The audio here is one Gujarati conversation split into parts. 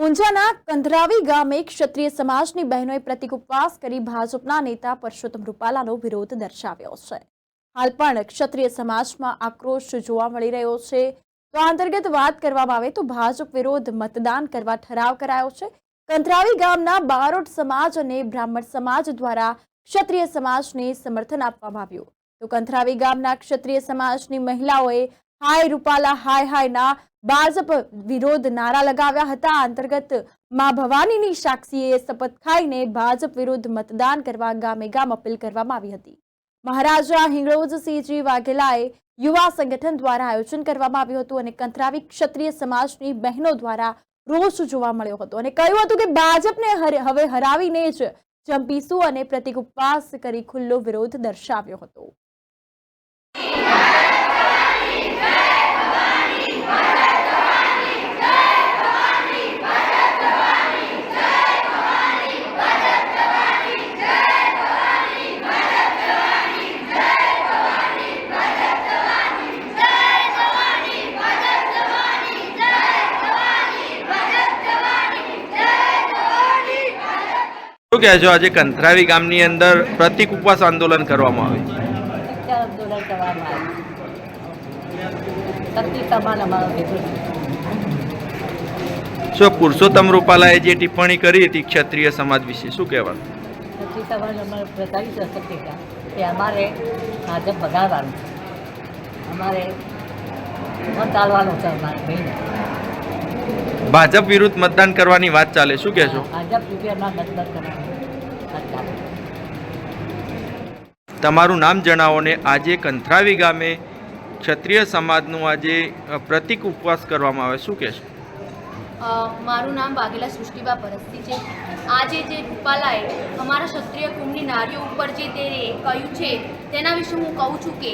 ઊંઝાના કંધરાવી ગામે ક્ષત્રિય સમાજની બહેનોએ પ્રતિક ઉપવાસ કરી ભાજપના નેતા પરસોત્તમ રૂપાલાનો વિરોધ દર્શાવ્યો છે. હાલ પણ ક્ષત્રિય સમાજમાં આક્રોશ જોવા મળી રહ્યો છે. તો અંતર્ગત વાત કરવામાં આવે તો ભાજપ વિરોધ મતદાન કરવા ઠરાવ કરાયો છે. કંધરાવી ગામના બારોટ સમાજ અને બ્રાહ્મણ સમાજ દ્વારા ક્ષત્રિય સમાજને સમર્થન આપવામાં આવ્યું. તો કંથરાવી ગામના ક્ષત્રિય સમાજની મહિલાઓએ, હાય રૂપાલા, હાય, હાયના ભાજપ વિરોધ નારા લગાવ્યા હતા. અંતર્ગત મા ભવાનીની સાક્ષીએ શપથ ખાઈને ભાજપ વિરુદ્ધ મતદાન કરવા ગામે ગામ અપીલ કરવામાં આવી હતી. મહારાજા હિંગળોજસિંહજી વાઘેલાએ યુવા સંગઠન દ્વારા આયોજન કરવામાં આવ્યું હતું અને કંથરાવી ક્ષત્રિય સમાજની બહેનો દ્વારા રોષ જોવા મળ્યો હતો અને કહ્યું હતું કે ભાજપને હવે હરાવીને જ જંપીશું અને પ્રતિક ઉપવાસ કરી ખુલ્લો વિરોધ દર્શાવ્યો હતો. શું કહેશો? આજે કંથરાવી ગામની અંદર પ્રતિક ઉપવાસ આંદોલન કરવામાં આવ્યું. શું પુરુષોત્તમ રૂપાલાએ જે ટિપ્પણી કરી હતી ક્ષત્રિય સમાજ વિશે શું કહેવાનું? અમારે ભાજપ અમારે ચાલવાનું છે અમારે ભાઈને ભાજપ વિરુદ્ધ મતદાન કરવાની વાત ચાલે શું કહેશો? તમારું નામ જણાવો ને આજે કંથરાવી ગામે ક્ષત્રિય સમાજનું આજે પ્રતિક ઉપવાસ કરવામાં આવે શું કહેશો? મારું નામ વાઘેલા સૃષ્ટિબા પરસ્તી છે. આજે જે રૂપાલાએ અમારા ક્ષત્રિય કુંભની નારીઓ ઉપર જે તે કહ્યું છે તેના વિશે હું કહું છું કે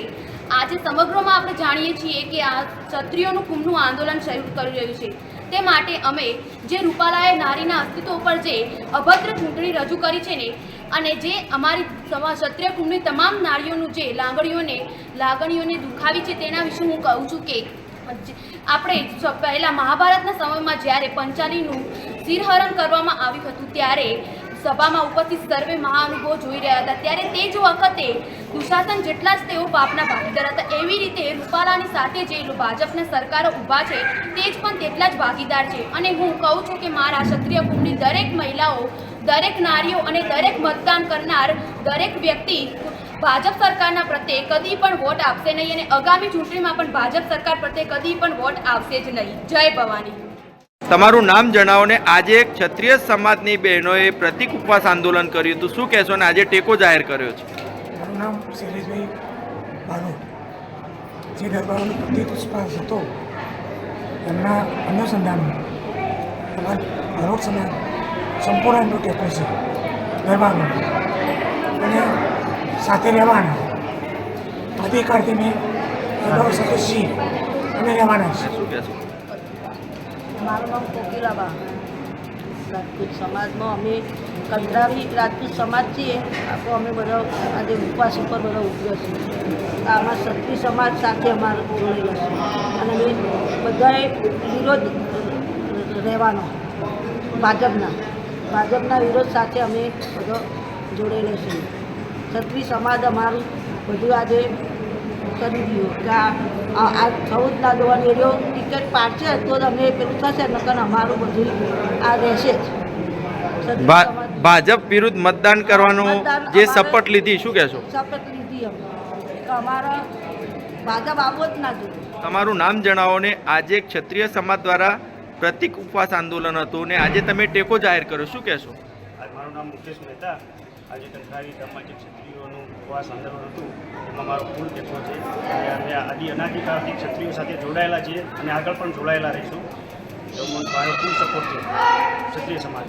આજે સમગ્રમાં આપણે જાણીએ છીએ કે આ ક્ષત્રિયોનું કુંભનું આંદોલન શરૂ કરી રહ્યું છે. તે માટે અમે જે રૂપાલાએ નારીના અસ્તિત્વ ઉપર જે અભદ્ર ચૂંટણી રજૂ કરી છે ને, અને જે અમારી ક્ષત્રિય કુંભની તમામ નારીઓનું જે લાગણીઓને લાગણીઓને દુખાવી છે તેના વિશે હું કહું છું કે, આપણે પહેલાં મહાભારતના સમયમાં જ્યારે પંચાલીનું શિરહરણ કરવામાં આવ્યું હતું, ત્યારે સભામાં ઉપસ્થિત સર્વે મહાનુભવો જોઈ રહ્યા હતા. ત્યારે તે જ વખતે દુશાસન જેટલા જ તેઓ પાપના ભાગીદાર હતા, એવી રીતે રૂપાલાની સાથે જે ભાજપના સરકારો ઊભા છે, તે જ પણ તેટલા જ ભાગીદાર છે. અને હું કહું છું કે મારા ક્ષત્રિય કુંભની દરેક મહિલાઓ, દરેક નારીઓ અને દરેક મતદાન કરનાર દરેક વ્યક્તિ ભાજપ સરકારના પ્રત્યે કદી પણ વોટ આપશે નહીં અને આગામી ચૂંટણીમાં પણ ભાજપ સરકાર પ્રત્યે કદી પણ વોટ આપશે જ નહીં. જય ભવાની. તમારું નામ જણાવો ને આજે ક્ષત્રિય સમાજની બહેનોએ પ્રતિક ઉપવાસ આંદોલન કર્યું હતું. શું કહેશો ને આજે ટેકો જાહેર કર્યો છે? મારું નામ શૈલેષભાઈ બારોટ જે દરબારોનો પ્રતિક ઉપવાસ હતો એમના અનુસંધાનમાં અમારા બારોટ સમાજ સંપૂર્ણ એમનો ટેકો છે દરબારનો. અને સાથે રહેવાના. અધિકારથી મેં છીએ અને રહેવાના છે શું કહેશો? મારું નામ કોકિલાબા. રાજપૂત સમાજમાં અમે કંદરાવી રાજપૂત સમાજ છીએ. આખો અમે બધા આજે ઉપવાસ ઉપર બધા ઉભ્યો છીએ. આમાં ક્ષત્રિય સમાજ સાથે અમારે જોડેલા છે. અને અમે બધાએ વિરોધ રહેવાનો, ભાજપના. ભાજપના વિરોધ સાથે અમે બધો જોડેલો છીએ. ક્ષત્રિય સમાજ અમારું બધું આજે કરી દીધું. કે આ આ- આ ના દોવાની એરિયો ટિકિટ પાડશે તો અમે પેલું થશે નકર અમારું બધું આ રહેશે જ. ભાજપ વિરુદ્ધ મતદાન કરવાનું જે શપથ લીધી શું કહેશો? શપથ લીધી અમારા ભાજપ આવો જ ના જોઈએ. તમારું નામ જણાવો ને આજે ક્ષત્રિય સમાજ દ્વારા પ્રતિક ઉપવાસ આંદોલન હતું ને આજે તમે ટેકો જાહેર કર્યો શું કહેશો? મારું નામ મુકેશ મહેતા. આજે કંઠારી ગામમાં જે ક્ષત્રિયોનું ઉપવાસ આંદોલન હતું એમાં મારો કુલ ટેકો છે. અને અમે આદિ અનાદિકાળથી ક્ષત્રિયો સાથે જોડાયેલા છીએ અને આગળ પણ જોડાયેલા રહીશું. તો મારો ફૂલ સપોર્ટ છે ક્ષત્રિય સમાજ